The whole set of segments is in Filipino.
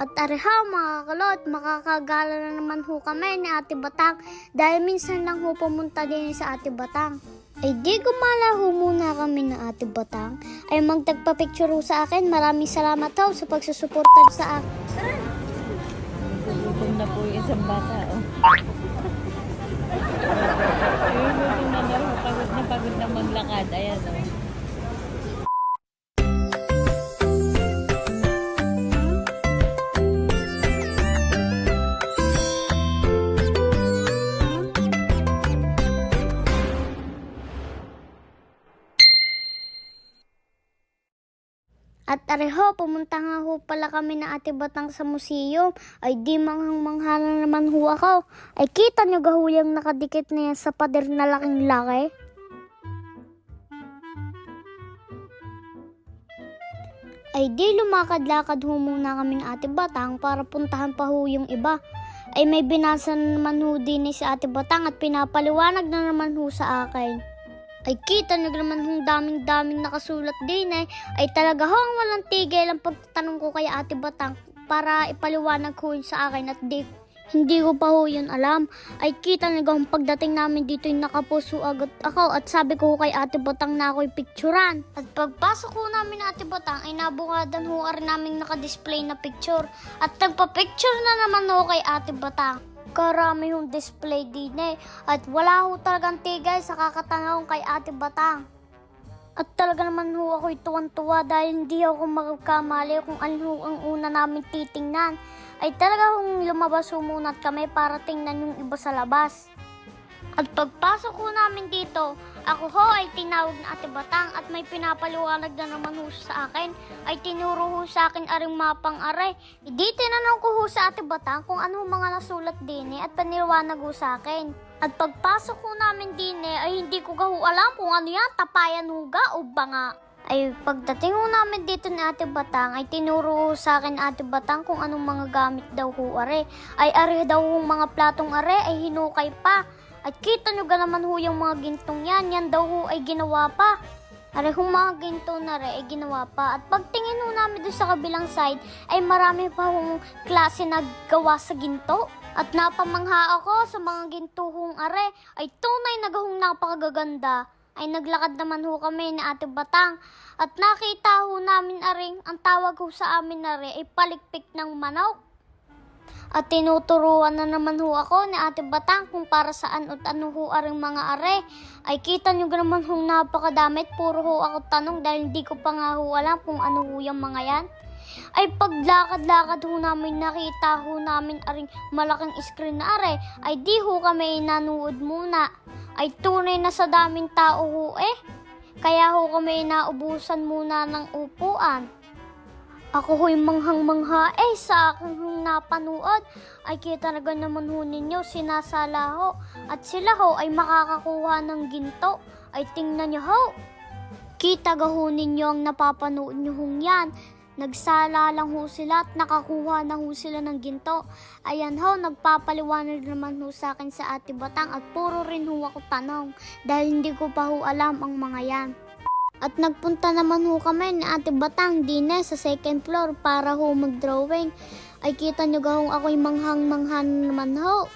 At areha mga kalot, makakagala na naman ho kami ni Ate Batang dahil minsan lang ho pumunta din sa Ate Batang. Ay di gumala ho muna kami ng Ate Batang ay magtagpa-picture sa akin. Maraming salamat ho sa pagsusuporta sa akin. Gutom na po yung isang bata, oh. Ayun, na daw. Pagod na pagod na maglakad. Ayan, oh. At areho, pumunta nga ho pala kami na Ate Batang sa museum. Ay di manghang manghala naman ho ako. Ay kita nyo gahuyang nakadikit na yan sa pader na laking laki. Ay di lumakad-lakad ho muna kami ng Ate Batang para puntahan pa ho yung iba. Ay may binasa na naman ho din ni si Ate Batang at pinapaliwanag na naman ho sa akin. Ay kita nyo naman hong daming-daming nakasulat din eh. Ay talaga ho ang walang tigil ang pagtatanong ko kay Ate Batang para ipaliwanag ko sa akin at di, hindi ko pa ho yun alam. Ay kita nyo hong pagdating namin dito yung nakapuso agad ako at sabi ko kay Ate Batang na ako'y picturean. At pagpasok ko namin Ate Batang ay nabukadan ho rin namin nakadisplay na picture. At nagpa-picture na naman ho kay Ate Batang karami yung display din eh. At wala ho talagang tigay sa kakatanaw kay Ate Batang. At talaga naman ho ako'y tuwan-tuwa dahil hindi ako magkamali kung ano ho ang una namin titingnan. Ay talaga hong lumabas ho muna kami para tingnan yung iba sa labas. At pagpasok ko namin dito, ako ho ay tinawag na Ate Batang at may pinapaliwanag na naman ho sa akin. Ay tinuro ho sa akin aring mapang aray. Hindi tinanong ko ho sa Ate Batang kung ano mga nasulat din eh, at paniwanag ho sa akin. At pagpasok ko namin din eh, ay hindi ko gaho alam kung ano yan, tapayan huga o banga. Ay pagdating ho namin dito ni Ate Batang ay tinuro ho sa akin Ate Batang kung anong mga gamit daw ho are. Ay are daw ho mga platong are ay hinukay pa. At kita nyo naman ho yung mga gintong yan, yan daw ho ay ginawa pa. Are hong mga ginto na re ay ginawa pa. At pagtingin ho namin doon sa kabilang side, ay marami pa hong klase na gawa sa ginto. At napamangha ako sa mga ginto hong are, ay tunay na gahong napakagaganda. Ay naglakad naman ho kami ni Ate Batang. At nakita ho namin aring, ang tawag ho sa amin na re ay palikpik ng manok. At tinuturuan na naman ho ako ni Ate Batang kung para saan at ano ho aring mga are. Ay kita nyo naman hong napakadamit. Puro ho ako tanong dahil hindi ko pa nga ho alam kung ano ho yung mga yan. Ay paglakad-lakad ho namin nakita ho namin aring malaking screen na are. Ay di ho kami nanood muna. Ay tunay na sa daming tao ho eh. Kaya ho kami naubusan muna ng upuan. Ako ho'y manghang-mangha eh sa aking napanood ay kita na naman ho ninyo sinasala ho at sila ho ay makakakuha ng ginto ay tingnan nyo ho. Kita ga ho ninyo ang napapanood nyo hong yan. Nagsala lang ho sila at nakakuha na ho sila ng ginto. Ayan ho, nagpapaliwanag naman ho sa akin sa Ate Batang at puro rin ho ako tanong dahil hindi ko pa ho alam ang mga yan. At nagpunta naman ho kami ni Ate Batang dine sa second floor para ho mag-drawing. Ay kita nyo gahong ako'y manghang-manghan naman ho.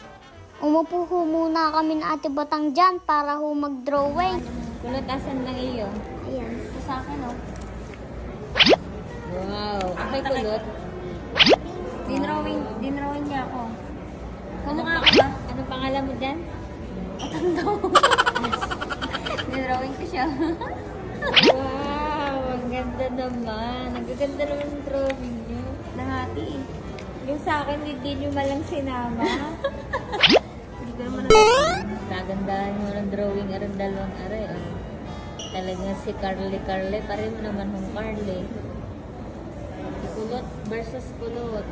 Umupo ho muna kami ni Ate Batang dyan para ho mag-drawing. Kulot, asan ng iyo? Ayan. Sa akin, oh. Wow. Abay kulot. Dinrawing, dinrawing niya ako. Kumukha Ano ka ba? Anong pangalan mo dyan? Dinrawing ko siya. Wow, ang ganda naman. Ang gaganda naman ng drawing niyo. Nangati eh. Yung sa akin, hindi niyo malang sinama. Hindi ko naman Kagandahan mo ng drawing arang dalawang are. Oh. Talagang si Carly Carly. Pare mo naman hong Carly. Kulot versus Kulot.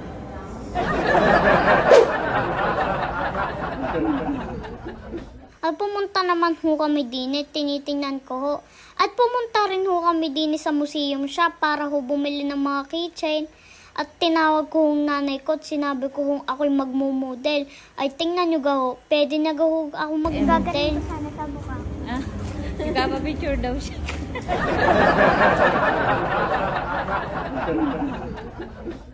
At pumunta naman ho kami din eh, tinitingnan ko ho. At pumunta rin ho kami din sa museum shop para ho bumili ng mga keychain. At tinawag ko hong nanay ko at sinabi ko hong ako'y magmumodel. Ay tingnan nyo ga ho, pwede na ga ho ako magmodel. sana sa mukha. Ah, nagpapapicture daw siya. Thank you.